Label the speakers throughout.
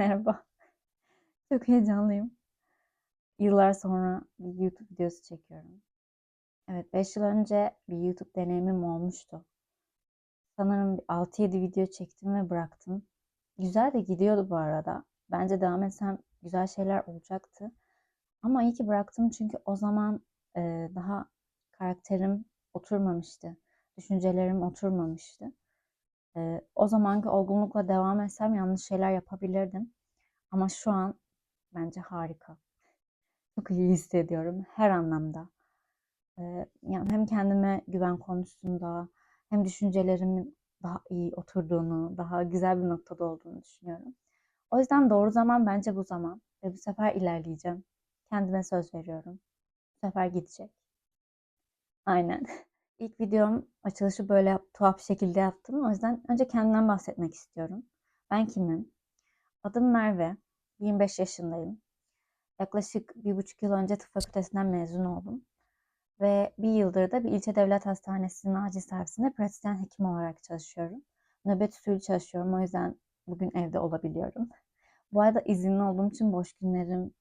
Speaker 1: Merhaba. Çok heyecanlıyım. Yıllar sonra bir YouTube videosu çekiyorum. Evet, 5 yıl önce bir YouTube deneyimim olmuştu. Sanırım bir 6-7 video çektim ve bıraktım. Güzel de gidiyordu bu arada. Bence devam etsem güzel şeyler olacaktı. Ama iyi ki bıraktım çünkü o zaman e, daha karakterim oturmamıştı. Düşüncelerim oturmamıştı. E, o zamanki olgunlukla devam etsem yanlış şeyler yapabilirdim. Ama şu an bence harika. Çok iyi hissediyorum her anlamda. Ee, yani hem kendime güven konusunda hem düşüncelerimin daha iyi oturduğunu, daha güzel bir noktada olduğunu düşünüyorum. O yüzden doğru zaman bence bu zaman ve bu sefer ilerleyeceğim. Kendime söz veriyorum. Bu sefer gidecek. Aynen. İlk videom açılışı böyle tuhaf bir şekilde yaptım. O yüzden önce kendimden bahsetmek istiyorum. Ben kimim? Adım Merve. 25 yaşındayım. Yaklaşık bir buçuk yıl önce tıp fakültesinden mezun oldum. Ve bir yıldır da bir ilçe devlet hastanesinin acil servisinde pratisyen hekim olarak çalışıyorum. Nöbet usulü çalışıyorum. O yüzden bugün evde olabiliyorum. Bu ayda izinli olduğum için boş günlerim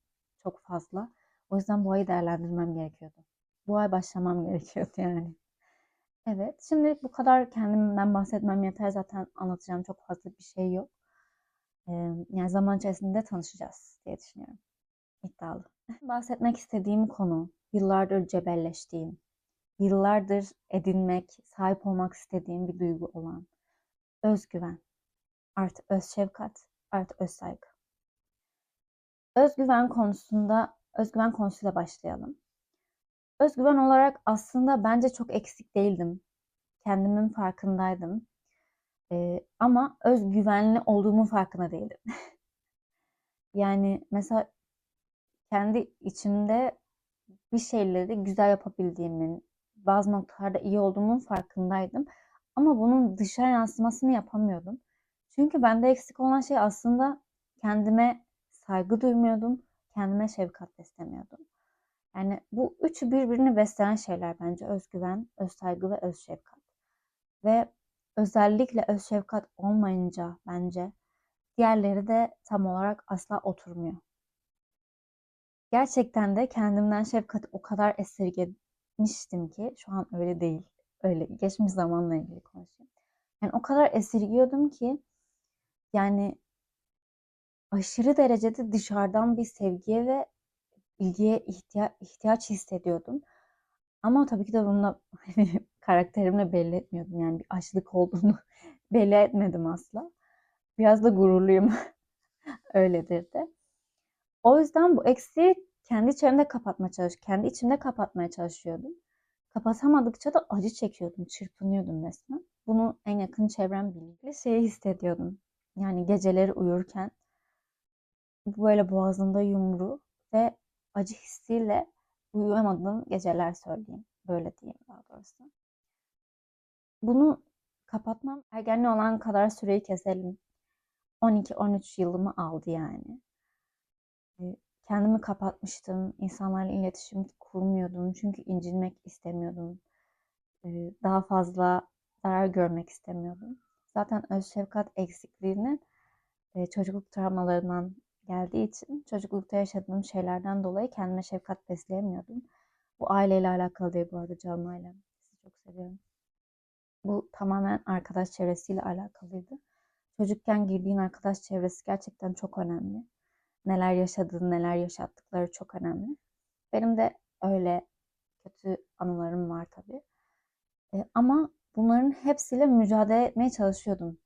Speaker 1: çok fazla. O yüzden bu ayı değerlendirmem gerekiyordu. Bu ay başlamam gerekiyordu yani. Evet, şimdi bu kadar kendimden bahsetmem yeter. Zaten anlatacağım çok fazla bir şey yok. Ee, yani zaman içerisinde tanışacağız diye düşünüyorum. İddialı. Bahsetmek istediğim konu, yıllardır cebelleştiğim, yıllardır edinmek, sahip olmak istediğim bir duygu olan özgüven, artı öz şefkat, artı öz saygı. Özgüven konusunda, özgüven konusuyla başlayalım. Özgüven olarak aslında bence çok eksik değildim. Kendimin farkındaydım. Ee, ama özgüvenli olduğumun farkında değildim. yani mesela kendi içimde bir şeyleri güzel yapabildiğimin, bazı noktalarda iyi olduğumun farkındaydım. Ama bunun dışa yansımasını yapamıyordum. Çünkü bende eksik olan şey aslında kendime saygı duymuyordum, kendime şefkat beslemiyordum. Yani bu üçü birbirini besleyen şeyler bence özgüven, öz saygı ve öz şefkat. Ve özellikle öz şefkat olmayınca bence diğerleri de tam olarak asla oturmuyor. Gerçekten de kendimden şefkati o kadar esirgemiştim ki şu an öyle değil. Öyle geçmiş zamanla ilgili konuşuyorum. Yani o kadar esirgiyordum ki yani aşırı derecede dışarıdan bir sevgiye ve ilgiye ihtiya ihtiyaç hissediyordum. Ama tabii ki de bununla hani karakterimle belli etmiyordum. Yani bir açlık olduğunu belli etmedim asla. Biraz da gururluyum. Öyledir de. O yüzden bu eksiği kendi içerimde kapatmaya çalış, kendi içimde kapatmaya çalışıyordum. Kapatamadıkça da acı çekiyordum, çırpınıyordum resmen. Bunu en yakın çevrem biliyor. Şeyi hissediyordum. Yani geceleri uyurken böyle boğazımda yumru ve acı hissiyle uyuyamadığım geceler söyleyeyim. Böyle diyeyim daha doğrusu. Bunu kapatmam ergenli olan kadar süreyi keselim. 12-13 yılımı aldı yani. Kendimi kapatmıştım. İnsanlarla iletişim kurmuyordum. Çünkü incinmek istemiyordum. Daha fazla zarar görmek istemiyordum. Zaten öz şefkat eksikliğinin çocukluk travmalarından geldiği için çocuklukta yaşadığım şeylerden dolayı kendime şefkat besleyemiyordum. Bu aileyle alakalı değil bu arada Canlı ailem. Sizi çok seviyorum. Bu tamamen arkadaş çevresiyle alakalıydı. Çocukken girdiğin arkadaş çevresi gerçekten çok önemli. Neler yaşadığın, neler yaşattıkları çok önemli. Benim de öyle kötü anılarım var tabii. E, ama bunların hepsiyle mücadele etmeye çalışıyordum.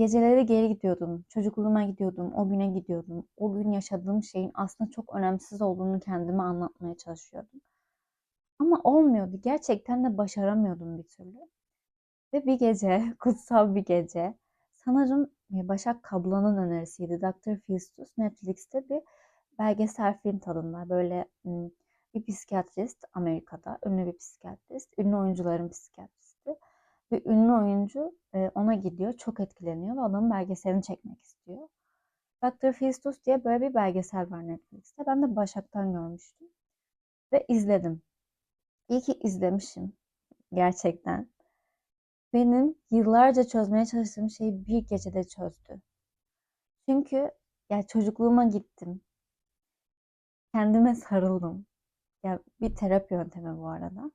Speaker 1: Geceleri geri gidiyordum, çocukluğuma gidiyordum, o güne gidiyordum. O gün yaşadığım şeyin aslında çok önemsiz olduğunu kendime anlatmaya çalışıyordum. Ama olmuyordu. Gerçekten de başaramıyordum bir türlü. Ve bir gece, kutsal bir gece, sanırım e, Başak Kablan'ın önerisiydi. Dr. Faustus Netflix'te bir belgesel film tadında. Böyle bir psikiyatrist Amerika'da, ünlü bir psikiyatrist, ünlü oyuncuların psikiyatristi. Bir ünlü oyuncu e, ona gidiyor, çok etkileniyor ve adamın belgeselini çekmek istiyor. Dr. Faustus diye böyle bir belgesel var Netflix'te. Ben de Başak'tan görmüştüm. Ve izledim. İyi ki izlemişim. Gerçekten benim yıllarca çözmeye çalıştığım şeyi bir gecede çözdü. Çünkü Ya çocukluğuma gittim. Kendime sarıldım. Ya bir terapi yöntemi bu arada.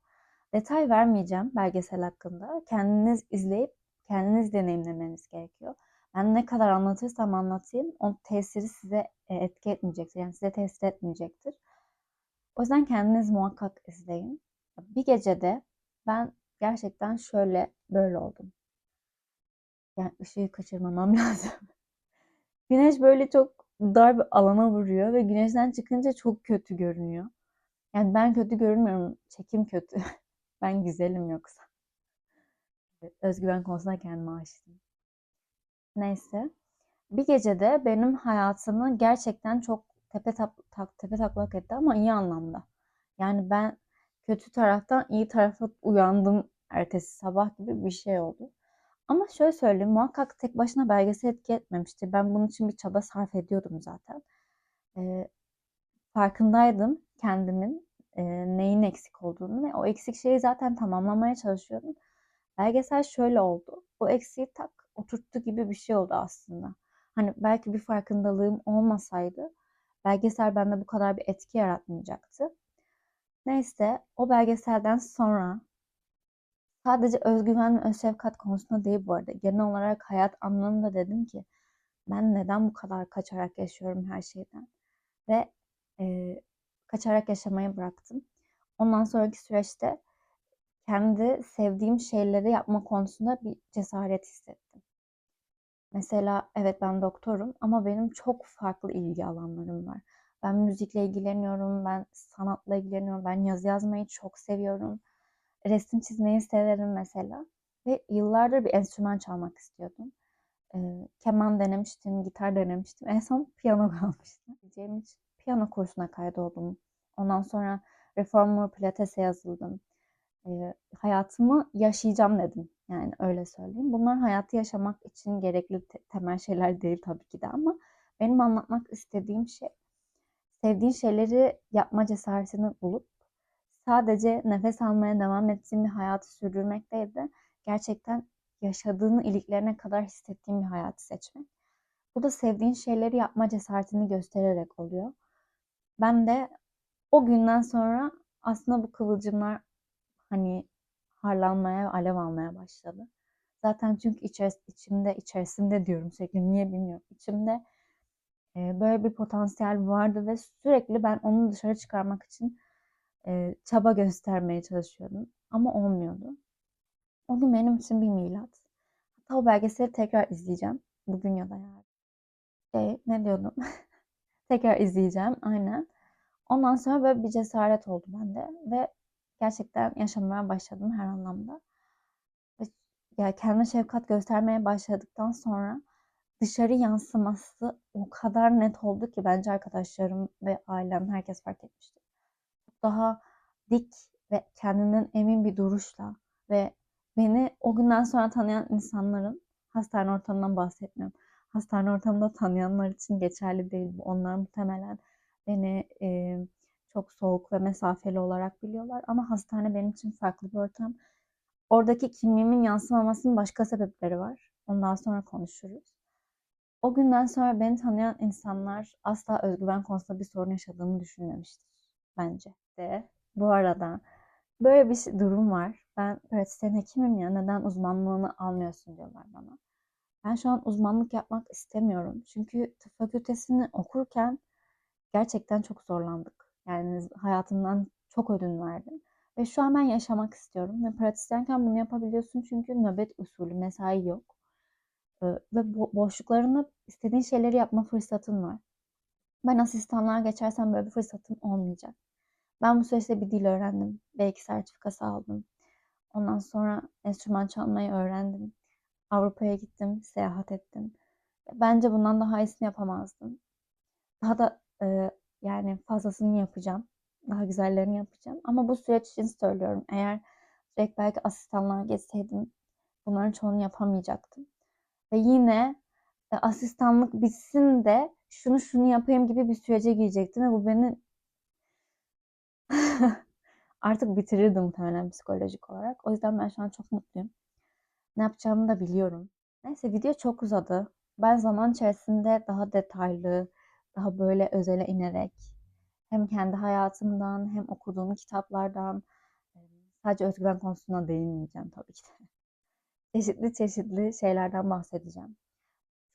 Speaker 1: Detay vermeyeceğim belgesel hakkında. Kendiniz izleyip kendiniz deneyimlemeniz gerekiyor. Ben ne kadar anlatırsam anlatayım o tesiri size e, etki etmeyecektir. Yani size tesir etmeyecektir. O yüzden kendiniz muhakkak izleyin. Bir gecede ben gerçekten şöyle böyle oldum. Yani ışığı kaçırmamam lazım. Güneş böyle çok dar bir alana vuruyor ve güneşten çıkınca çok kötü görünüyor. Yani ben kötü görünmüyorum. Çekim kötü. ben güzelim yoksa. Özgüven konusunda kendime aşığım. Neyse. Bir gecede benim hayatımı gerçekten çok tepe, tak, tak, tepe taklak etti ama iyi anlamda. Yani ben kötü taraftan iyi tarafa uyandım ertesi sabah gibi bir şey oldu. Ama şöyle söyleyeyim muhakkak tek başına belgesel etki etmemiştir. Ben bunun için bir çaba sarf ediyordum zaten. Ee, farkındaydım kendimin e, neyin eksik olduğunu ve o eksik şeyi zaten tamamlamaya çalışıyordum. Belgesel şöyle oldu. O eksiği tak oturttu gibi bir şey oldu aslında. Hani belki bir farkındalığım olmasaydı belgesel bende bu kadar bir etki yaratmayacaktı. Neyse o belgeselden sonra sadece özgüven ve öz şefkat konusunda değil bu arada. Genel olarak hayat anlamında dedim ki ben neden bu kadar kaçarak yaşıyorum her şeyden ve e, kaçarak yaşamayı bıraktım. Ondan sonraki süreçte kendi sevdiğim şeyleri yapma konusunda bir cesaret hissettim. Mesela evet ben doktorum ama benim çok farklı ilgi alanlarım var. Ben müzikle ilgileniyorum, ben sanatla ilgileniyorum, ben yazı yazmayı çok seviyorum. Resim çizmeyi severim mesela. Ve yıllardır bir enstrüman çalmak istiyordum. Ee, keman denemiştim, gitar denemiştim. En son piyano kalmıştı. Diyeceğim için piyano kursuna kaydoldum. Ondan sonra reformer pilatese yazıldım. Ee, hayatımı yaşayacağım dedim. Yani öyle söyleyeyim. Bunlar hayatı yaşamak için gerekli te- temel şeyler değil tabii ki de ama benim anlatmak istediğim şey sevdiğin şeyleri yapma cesaretini bulup sadece nefes almaya devam ettiğin bir hayatı sürdürmek değil de gerçekten yaşadığını iliklerine kadar hissettiğin bir hayatı seçmek. Bu da sevdiğin şeyleri yapma cesaretini göstererek oluyor. Ben de o günden sonra aslında bu kıvılcımlar hani harlanmaya, alev almaya başladı. Zaten çünkü içeris içimde, içerisinde diyorum sürekli niye bilmiyorum. İçimde e, böyle bir potansiyel vardı ve sürekli ben onu dışarı çıkarmak için e, çaba göstermeye çalışıyordum. Ama olmuyordu. Onu benim için bir milat. Hatta o belgeseli tekrar izleyeceğim. Bugün ya da yarın. Şey, ne diyordum? tekrar izleyeceğim. Aynen. Ondan sonra böyle bir cesaret oldu bende ve gerçekten yaşamaya başladım her anlamda. Ve yani kendime şefkat göstermeye başladıktan sonra dışarı yansıması o kadar net oldu ki bence arkadaşlarım ve ailem herkes fark etmişti. Daha dik ve kendinden emin bir duruşla ve beni o günden sonra tanıyan insanların hastane ortamından bahsetmiyorum. Hastane ortamında tanıyanlar için geçerli değil bu. Onlar muhtemelen beni e, çok soğuk ve mesafeli olarak biliyorlar. Ama hastane benim için farklı bir ortam. Oradaki kimliğimin yansımamasının başka sebepleri var. Ondan sonra konuşuruz. O günden sonra beni tanıyan insanlar asla özgüven konusunda bir sorun yaşadığımı düşünmemiştir bence. De bu arada böyle bir şey, durum var. Ben pratisyen hekimim ya neden uzmanlığını almıyorsun diyorlar bana. Ben şu an uzmanlık yapmak istemiyorum. Çünkü tıp fakültesini okurken gerçekten çok zorlandık. Yani hayatımdan çok ödün verdim. Ve şu an ben yaşamak istiyorum. Ve pratisyenken bunu yapabiliyorsun çünkü nöbet usulü, mesai yok. Ve bo- boşluklarında istediğin şeyleri yapma fırsatın var. Ben asistanlığa geçersem böyle bir fırsatım olmayacak. Ben bu süreçte bir dil öğrendim. B2 sertifikası aldım. Ondan sonra enstrüman çalmayı öğrendim. Avrupa'ya gittim, seyahat ettim. Bence bundan daha iyisini yapamazdım. Daha da e, yani fazlasını yapacağım. Daha güzellerini yapacağım. Ama bu süreç için söylüyorum. Eğer direkt belki asistanlığa geçseydim bunların çoğunu yapamayacaktım. Ve yine e, asistanlık bitsin de şunu şunu yapayım gibi bir sürece girecektim ve bu beni artık bitirirdi muhtemelen psikolojik olarak. O yüzden ben şu an çok mutluyum. Ne yapacağımı da biliyorum. Neyse video çok uzadı. Ben zaman içerisinde daha detaylı, daha böyle özele inerek hem kendi hayatımdan hem okuduğum kitaplardan sadece özgüven konusuna değinmeyeceğim tabii ki de. Çeşitli çeşitli şeylerden bahsedeceğim.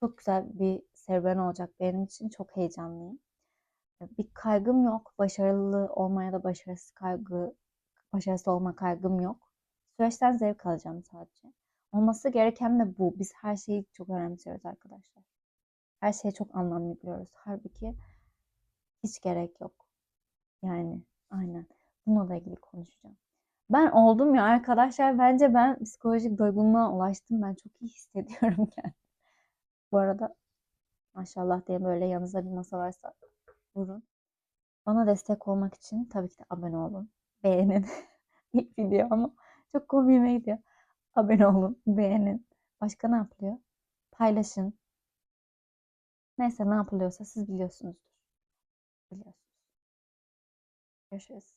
Speaker 1: Çok güzel bir serüven olacak benim için. Çok heyecanlıyım. Bir kaygım yok. Başarılı olmaya da başarısız kaygı, başarısız olma kaygım yok. Süreçten zevk alacağım sadece. Olması gereken de bu. Biz her şeyi çok önemsiyoruz arkadaşlar. Her şeye çok anlam yüklüyoruz. Halbuki hiç gerek yok. Yani aynen. Bununla da ilgili konuşacağım. Ben oldum ya arkadaşlar. Bence ben psikolojik doygunluğa ulaştım. Ben çok iyi hissediyorum kendimi. Bu arada maşallah diye böyle yanınızda bir masa varsa vurun. Bana destek olmak için tabii ki de abone olun. Beğenin. İlk video ama çok komiğime gidiyor. Abone olun, beğenin. Başka ne yapılıyor? Paylaşın. Neyse ne yapılıyorsa siz biliyorsunuzdur. Biliyorsunuz. Görüşürüz.